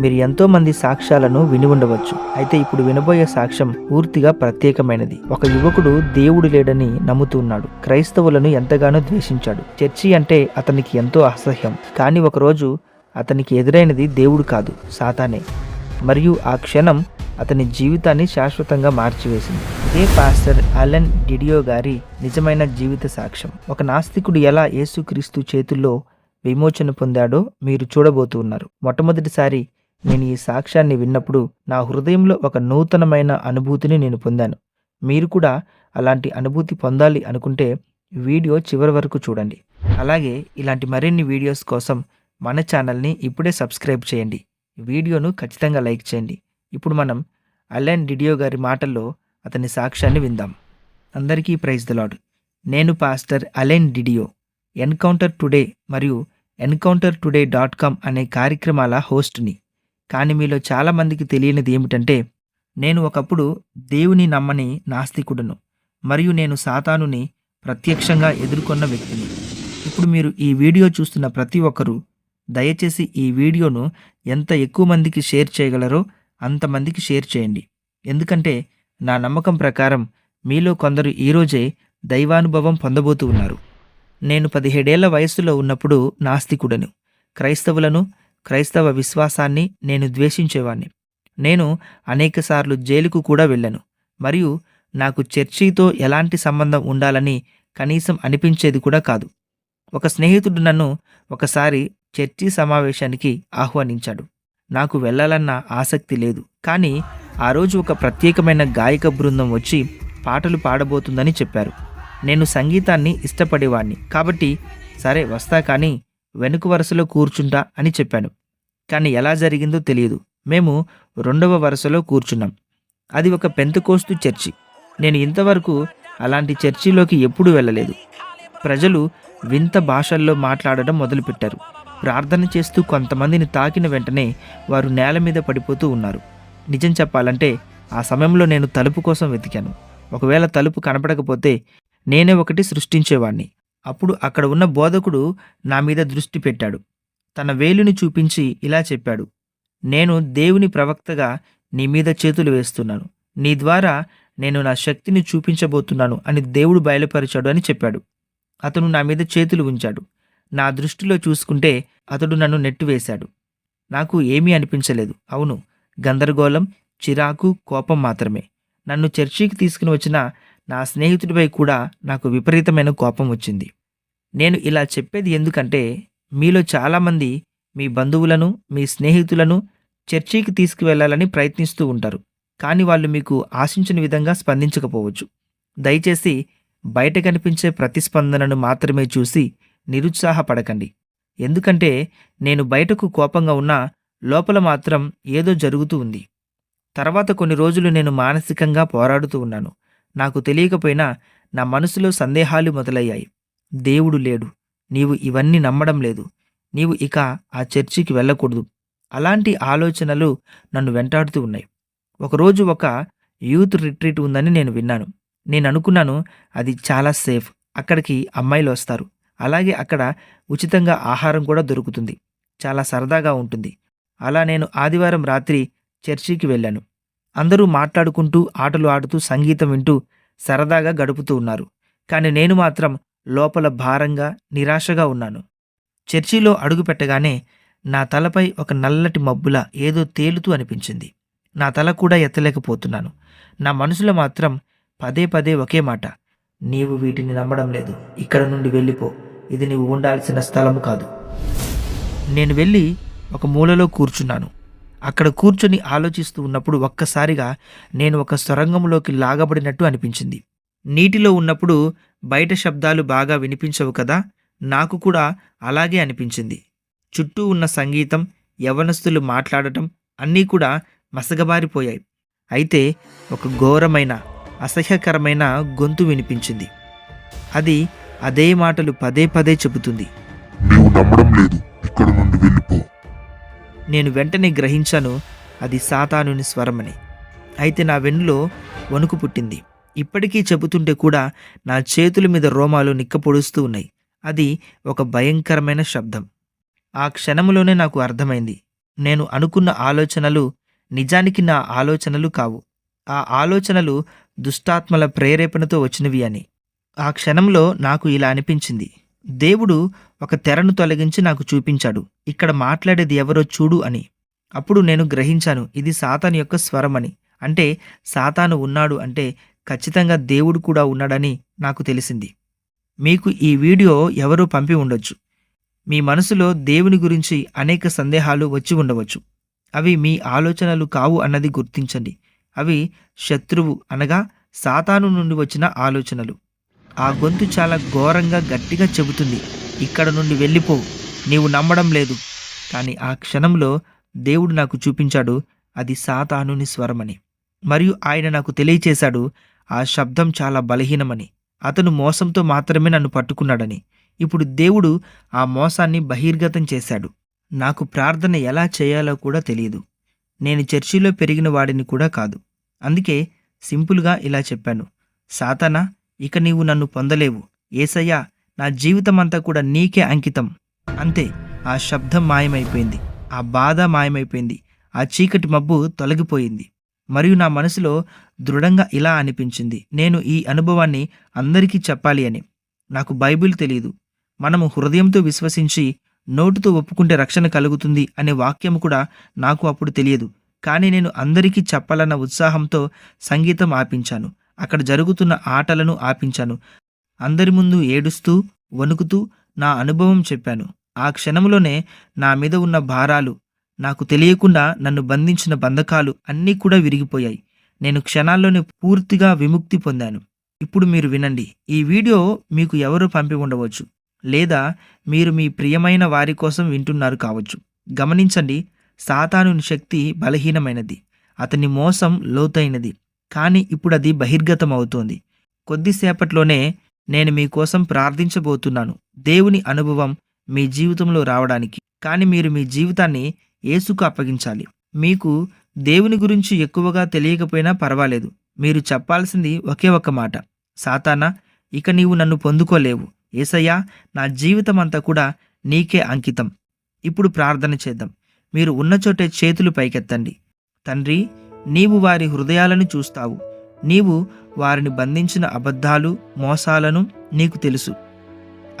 మీరు ఎంతో మంది సాక్ష్యాలను విని ఉండవచ్చు. అయితే ఇప్పుడు వినబోయే సాక్ష్యం పూర్తిగా ప్రత్యేకమైనది. ఒక యువకుడు దేవుడు లేడని నమ్ముతున్నాడు క్రైస్తవులను ఎంతగానో ద్వేషించాడు. చర్చి అంటే అతనికి ఎంతో అసహ్యం. కానీ ఒకరోజు అతనికి ఎదురైనది దేవుడు కాదు సాతానే. మరియు ఆ క్షణం అతని జీవితాన్ని శాశ్వతంగా మార్చివేసింది. ఇదే పాస్టర్ అలెన్ డిడియో గారి నిజమైన జీవిత సాక్ష్యం. ఒక నాస్తికుడు ఎలా యేసుక్రీస్తు చేతుల్లో విమోచన పొందాడో మీరు చూడబోతున్నారు మొట్టమొదటిసారి నేను ఈ సాక్ష్యాన్ని విన్నప్పుడు నా హృదయంలో ఒక నూతనమైన అనుభూతిని నేను పొందాను. మీరు కూడా అలాంటి అనుభూతి పొందాలి అనుకుంటే వీడియో చివరి వరకు చూడండి. అలాగే ఇలాంటి మరిన్ని వీడియోస్ కోసం మన ఛానల్ని ఇప్పుడే సబ్స్క్రైబ్ చేయండి. వీడియోను ఖచ్చితంగా లైక్ చేయండి. ఇప్పుడు మనం అలెన్ డిడియో గారి మాటల్లో అతని సాక్ష్యాన్ని విందాం. అందరికీ ప్రైజ్ ద లాడ్ నేను pastor Allen Didio. Encounter today మరియు ఎన్కౌంటర్ టుడే డాట్ కామ్ అనే కార్యక్రమాల హోస్ట్ని కానీ మీలో చాలామందికి తెలియనిది ఏమిటంటే నేను ఒకప్పుడు దేవుని నమ్మని నాస్తికుడను మరియు నేను సాతానుని ప్రత్యక్షంగా ఎదుర్కొన్న వ్యక్తిని. ఇప్పుడు మీరు ఈ వీడియో చూస్తున్న ప్రతి ఒక్కరూ దయచేసి ఈ వీడియోను ఎంత ఎక్కువ మందికి షేర్ చేయగలరో అంతమందికి షేర్ చేయండి. ఎందుకంటే నా నమ్మకం ప్రకారం మీలో కొందరు ఈరోజే దైవానుభవం పొందబోతూ ఉన్నారు. నేను పదిహేడేళ్ళ వయస్సులో ఉన్నప్పుడు నాస్తికుడను క్రైస్తవులను క్రైస్తవ విశ్వాసాన్ని నేను ద్వేషించేవాణ్ణి. నేను అనేకసార్లు జైలుకు కూడా వెళ్ళాను. మరియు నాకు చర్చితో ఎలాంటి సంబంధం ఉండాలని కనీసం అనిపించేది కూడా కాదు. ఒక స్నేహితుడు నన్ను ఒకసారి చర్చి సమావేశానికి ఆహ్వానించాడు. నాకు వెళ్ళాలన్న ఆసక్తి లేదు. కానీ ఆ రోజు ఒక ప్రత్యేకమైన గాయక బృందం వచ్చి పాటలు పాడబోతుందని చెప్పారు. నేను సంగీతాన్ని ఇష్టపడేవాణ్ణి. కాబట్టి సరే వస్తా కానీ వెనుక వరుసలో కూర్చుంటా అని చెప్పాను. కానీ ఎలా జరిగిందో తెలియదు. మేము రెండవ వరుసలో కూర్చున్నాం. అది ఒక పెంతకోస్తు చర్చి. నేను ఇంతవరకు అలాంటి చర్చిలోకి ఎప్పుడూ వెళ్ళలేదు. ప్రజలు వింత భాషల్లో మాట్లాడడం మొదలుపెట్టారు. ప్రార్థన చేస్తూ కొంతమందిని తాకిన వెంటనే వారు నేల మీద పడిపోతూ ఉన్నారు. నిజం చెప్పాలంటే ఆ సమయంలో నేను తలుపు కోసం వెతికాను. ఒకవేళ తలుపు కనపడకపోతే నేనే ఒకటి సృష్టించేవాణ్ణి. అప్పుడు అక్కడ ఉన్న బోధకుడు నా మీద దృష్టి పెట్టాడు. తన వేలుని చూపించి ఇలా చెప్పాడు. నేను దేవుని ప్రవక్తగా నీ మీద చేతులు వేస్తున్నాను. నీ ద్వారా నేను నా శక్తిని చూపించబోతున్నాను అని దేవుడు బయలుపరిచాడు అని చెప్పాడు. అతను నా మీద చేతులు ఉంచాడు. నా దృష్టిలో చూసుకుంటే అతడు నన్ను నెట్టివేశాడు నాకు ఏమీ అనిపించలేదు. అవును గందరగోళం చిరాకు కోపం మాత్రమే. నన్ను చర్చికి తీసుకుని వచ్చిన నా స్నేహితుడిపై కూడా నాకు విపరీతమైన కోపం వచ్చింది. నేను ఇలా చెప్పేది ఎందుకంటే మీలో చాలామంది మీ బంధువులను మీ స్నేహితులను చర్చికి తీసుకువెళ్ళాలని ప్రయత్నిస్తూ ఉంటారు. కానీ వాళ్ళు మీకు ఆశించిన విధంగా స్పందించకపోవచ్చు. దయచేసి బయట కనిపించే ప్రతిస్పందనను మాత్రమే చూసి నిరుత్సాహపడకండి. ఎందుకంటే నేను బయటకు కోపంగా ఉన్నా లోపల మాత్రం ఏదో జరుగుతూ ఉంది. తర్వాత కొన్ని రోజులు నేను మానసికంగా పోరాడుతూ ఉన్నాను. నాకు తెలియకపోయినా నా మనసులో సందేహాలు మొదలయ్యాయి. దేవుడు లేడు. నీవు ఇవన్నీ నమ్మడం లేదు. నీవు ఇక ఆ చర్చికి వెళ్ళకూడదు. అలాంటి ఆలోచనలు నన్ను వెంటాడుతూ ఉన్నాయి. ఒకరోజు ఒక యూత్ రిట్రీట్ ఉందని నేను విన్నాను. నేను అనుకున్నాను అది చాలా సేఫ్. అక్కడికి అమ్మాయిలు వస్తారు. అలాగే అక్కడ ఉచితంగా ఆహారం కూడా దొరుకుతుంది. చాలా సరదాగా ఉంటుంది. అలా నేను ఆదివారం రాత్రి చర్చికి వెళ్ళాను. అందరూ మాట్లాడుకుంటూ ఆటలు ఆడుతూ సంగీతం వింటూ సరదాగా గడుపుతూ ఉన్నారు. కానీ నేను మాత్రం లోపల భారంగా నిరాశగా ఉన్నాను. చర్చిలో అడుగుపెట్టగానే నా తలపై ఒక నల్లటి మబ్బుల ఏదో తేలుతూ అనిపించింది. నా తల కూడా ఎత్తలేకపోతున్నాను. నా మనసులో మాత్రం పదే పదే ఒకే మాట. నీవు వీటిని నమ్మడం లేదు. ఇక్కడ నుండి వెళ్ళిపో. ఇది నీవు ఉండాల్సిన స్థలము కాదు. నేను వెళ్ళి ఒక మూలలో కూర్చున్నాను. అక్కడ కూర్చొని ఆలోచిస్తూ ఉన్నప్పుడు ఒక్కసారిగా నేను ఒక సొరంగంలోకి లాగబడినట్టు అనిపించింది. నీటిలో ఉన్నప్పుడు బయట శబ్దాలు బాగా వినిపించవు కదా నాకు కూడా అలాగే అనిపించింది. చుట్టూ ఉన్న సంగీతం యవనస్తులు మాట్లాడటం అన్నీ కూడా మసగబారిపోయాయి. అయితే ఒక ఘోరమైన అసహ్యకరమైన గొంతు వినిపించింది. అది అదే మాటలు పదే పదే చెబుతుంది. నీవు నమ్మడం లేదు. ఇక్కడ నుండి వెళ్ళిపో. నేను వెంటనే గ్రహించాను అది సాతానుని స్వరమని. అయితే నా వెన్నులో వణుకు పుట్టింది. ఇప్పటికీ చెబుతుంటే కూడా నా చేతుల మీద రోమాలు నిక్కపొడుస్తూ ఉన్నాయి. అది ఒక భయంకరమైన శబ్దం. ఆ క్షణంలోనే నాకు అర్థమైంది. నేను అనుకున్న ఆలోచనలు నిజానికి నా ఆలోచనలు కావు. ఆ ఆలోచనలు దుష్టాత్మల ప్రేరేపణతో వచ్చినవి అని. ఆ క్షణంలో నాకు ఇలా అనిపించింది. దేవుడు ఒక తెరను తొలగించి నాకు చూపించాడు. ఇక్కడ మాట్లాడేది ఎవరో చూడు అని. అప్పుడు నేను గ్రహించాను ఇది సాతాను యొక్క స్వరమని. అంటే సాతాను ఉన్నాడు అంటే ఖచ్చితంగా దేవుడు కూడా ఉన్నాడని నాకు తెలిసింది. మీకు ఈ వీడియో ఎవరో పంపి ఉండొచ్చు. మీ మనసులో దేవుని గురించి అనేక సందేహాలు వచ్చి ఉండవచ్చు. అవి మీ ఆలోచనలు కావు అన్నది గుర్తించండి. అవి శత్రువు అనగా సాతాను నుండి వచ్చిన ఆలోచనలు. ఆ గొంతు చాలా ఘోరంగా గట్టిగా చెబుతుంది. ఇక్కడ నుండి వెళ్ళిపో. నీవు నమ్మడం లేదు. కానీ ఆ క్షణంలో దేవుడు నాకు చూపించాడు. అది సాతానుని స్వరమని. మరియు ఆయన నాకు తెలియచేశాడు. ఆ శబ్దం చాలా బలహీనమని. అతను మోసంతో మాత్రమే నన్ను పట్టుకున్నాడని. ఇప్పుడు దేవుడు ఆ మోసాన్ని బహిర్గతం చేశాడు. నాకు ప్రార్థన ఎలా చేయాలో కూడా తెలియదు. నేను చర్చిలో పెరిగిన వాడిని కూడా కాదు. అందుకే సింపుల్గా ఇలా చెప్పాను. సాతానా ఇక నీవు నన్ను పొందలేవు. ఏసయ్య నా జీవితమంతా కూడా నీకే అంకితం. అంతే ఆ శబ్దం మాయమైపోయింది. ఆ బాధ మాయమైపోయింది. ఆ చీకటి మబ్బు తొలగిపోయింది. మరియు నా మనసులో దృఢంగా ఇలా అనిపించింది. నేను ఈ అనుభవాన్ని అందరికీ చెప్పాలి అని. నాకు బైబిల్ తెలియదు మనము హృదయంతో విశ్వసించి నోటుతో ఒప్పుకుంటే రక్షణ కలుగుతుంది అనే వాక్యం కూడా నాకు అప్పుడు తెలియదు. కానీ నేను అందరికీ చెప్పాలన్న ఉత్సాహంతో సంగీతం ఆపించాను. అక్కడ జరుగుతున్న ఆటలను ఆపించాను. అందరి ముందు ఏడుస్తూ వణుకుతూ నా అనుభవం చెప్పాను. ఆ క్షణంలోనే నా మీద ఉన్న భారాలు నాకు తెలియకుండా నన్ను బంధించిన బంధకాలు అన్నీ కూడా విరిగిపోయాయి. నేను క్షణాల్లోనే పూర్తిగా విముక్తి పొందాను. ఇప్పుడు మీరు వినండి ఈ వీడియో మీకు ఎవరు పంపి ఉండవచ్చు లేదా మీరు మీ ప్రియమైన వారి కోసం వింటున్నారు కావచ్చు. గమనించండి సాతానుని శక్తి బలహీనమైనది అతని మోసం లోతైనది. కానీ ఇప్పుడు అది బహిర్గతం అవుతోంది కొద్దిసేపట్లోనే నేను మీకోసం ప్రార్థించబోతున్నాను. దేవుని అనుభవం మీ జీవితంలో రావడానికి. కానీ మీరు మీ జీవితాన్ని యేసుకు అప్పగించాలి. మీకు దేవుని గురించి ఎక్కువగా తెలియకపోయినా పర్వాలేదు. మీరు చెప్పాల్సింది ఒకే ఒక మాట. సాతానా ఇక నీవు నన్ను పొందుకోలేవు. ఏసయ్యా నా జీవితం అంతా కూడా నీకే అంకితం. ఇప్పుడు ప్రార్థన చేద్దాం. మీరు ఉన్న చోటే చేతులు పైకెత్తండి. తండ్రి నీవు వారి హృదయాలను చూస్తావు. నీవు వారిని బంధించిన అబద్ధాలు మోసాలను నీకు తెలుసు.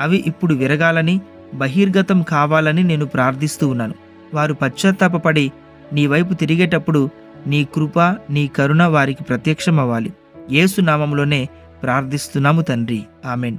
అవి ఇప్పుడు విరగాలని బహిర్గతం కావాలని నేను ప్రార్థిస్తూ ఉన్నాను. వారు పశ్చాత్తాపపడి నీ వైపు తిరిగేటప్పుడు నీ కృప నీ కరుణ వారికి ప్రత్యక్షం అవ్వాలి నామంలోనే ప్రార్థిస్తున్నాము తండ్రి. ఆమెన్.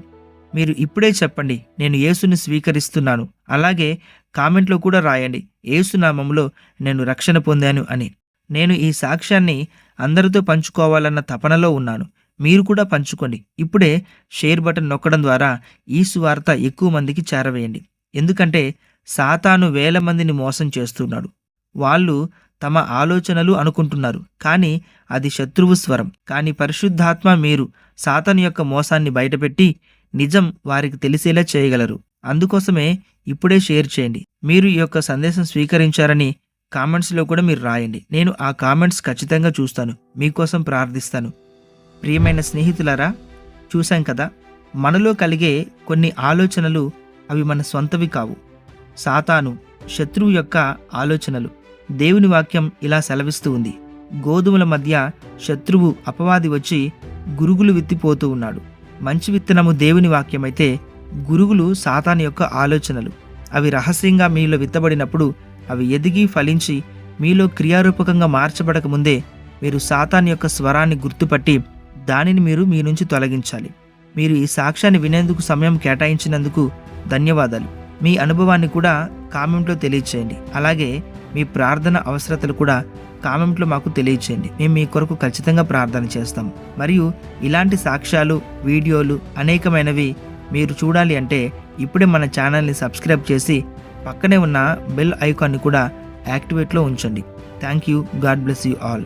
మీరు ఇప్పుడే చెప్పండి నేను యేసుని స్వీకరిస్తున్నాను. అలాగే కామెంట్లో కూడా రాయండి యేసు నామంలో నేను రక్షణ పొందాను అని. నేను ఈ సాక్ష్యాన్ని అందరితో పంచుకోవాలన్న తపనలో ఉన్నాను. మీరు కూడా పంచుకోండి. ఇప్పుడే షేర్ బటన్ నొక్కడం ద్వారా ఈ సువార్త ఎక్కువ మందికి చేరవేయండి. ఎందుకంటే సాతాను వేల మందిని మోసం చేస్తున్నాడు. వాళ్ళు తమ ఆలోచనలు అనుకుంటున్నారు. కానీ అది శత్రువు స్వరం. కానీ పరిశుద్ధాత్మ మీరు సాతాను యొక్క మోసాన్ని బయటపెట్టి నిజం వారికి తెలిసేలా చేయగలరు. అందుకోసమే ఇప్పుడే షేర్ చేయండి. మీరు ఈ యొక్క సందేశం స్వీకరించారని కామెంట్స్లో కూడా మీరు రాయండి. నేను ఆ కామెంట్స్ ఖచ్చితంగా చూస్తాను. మీకోసం ప్రార్థిస్తాను. ప్రియమైన స్నేహితులారా చూశాం కదా? మనలో కలిగే కొన్ని ఆలోచనలు అవి మన సొంతవి కావు. సాతాను శత్రువు యొక్క ఆలోచనలు. దేవుని వాక్యం ఇలా సెలవిస్తూ ఉంది. గోధుమల మధ్య శత్రువు అపవాది వచ్చి గురుగులు విత్తిపోతూ ఉన్నాడు. మంచి విత్తనము దేవుని వాక్యమైతే గురుగులు సాతాను యొక్క ఆలోచనలు. అవి రహస్యంగా మీలో విత్తబడినప్పుడు అవి ఎదిగి ఫలించి మీలో క్రియారూపకంగా మార్చబడక ముందే మీరు సాతాన్ యొక్క స్వరాన్ని గుర్తుపట్టి దానిని మీరు మీ నుంచి తొలగించాలి. మీరు ఈ సాక్ష్యాన్ని వినేందుకు సమయం కేటాయించినందుకు ధన్యవాదాలు. మీ అనుభవాన్ని కూడా కామెంట్లో తెలియచేయండి. అలాగే మీ ప్రార్థన అవసరతలు కూడా కామెంట్లో మాకు తెలియచేయండి. మేము మీ కొరకు ఖచ్చితంగా ప్రార్థన చేస్తాం. మరియు ఇలాంటి సాక్ష్యాలు వీడియోలు అనేకమైనవి మీరు చూడాలి అంటే ఇప్పుడే మన ఛానల్ని సబ్స్క్రైబ్ చేసి పక్కనే ఉన్న బెల్ ఐకాన్ని కూడా యాక్టివేట్లో ఉంచండి. Thank you. God bless you all.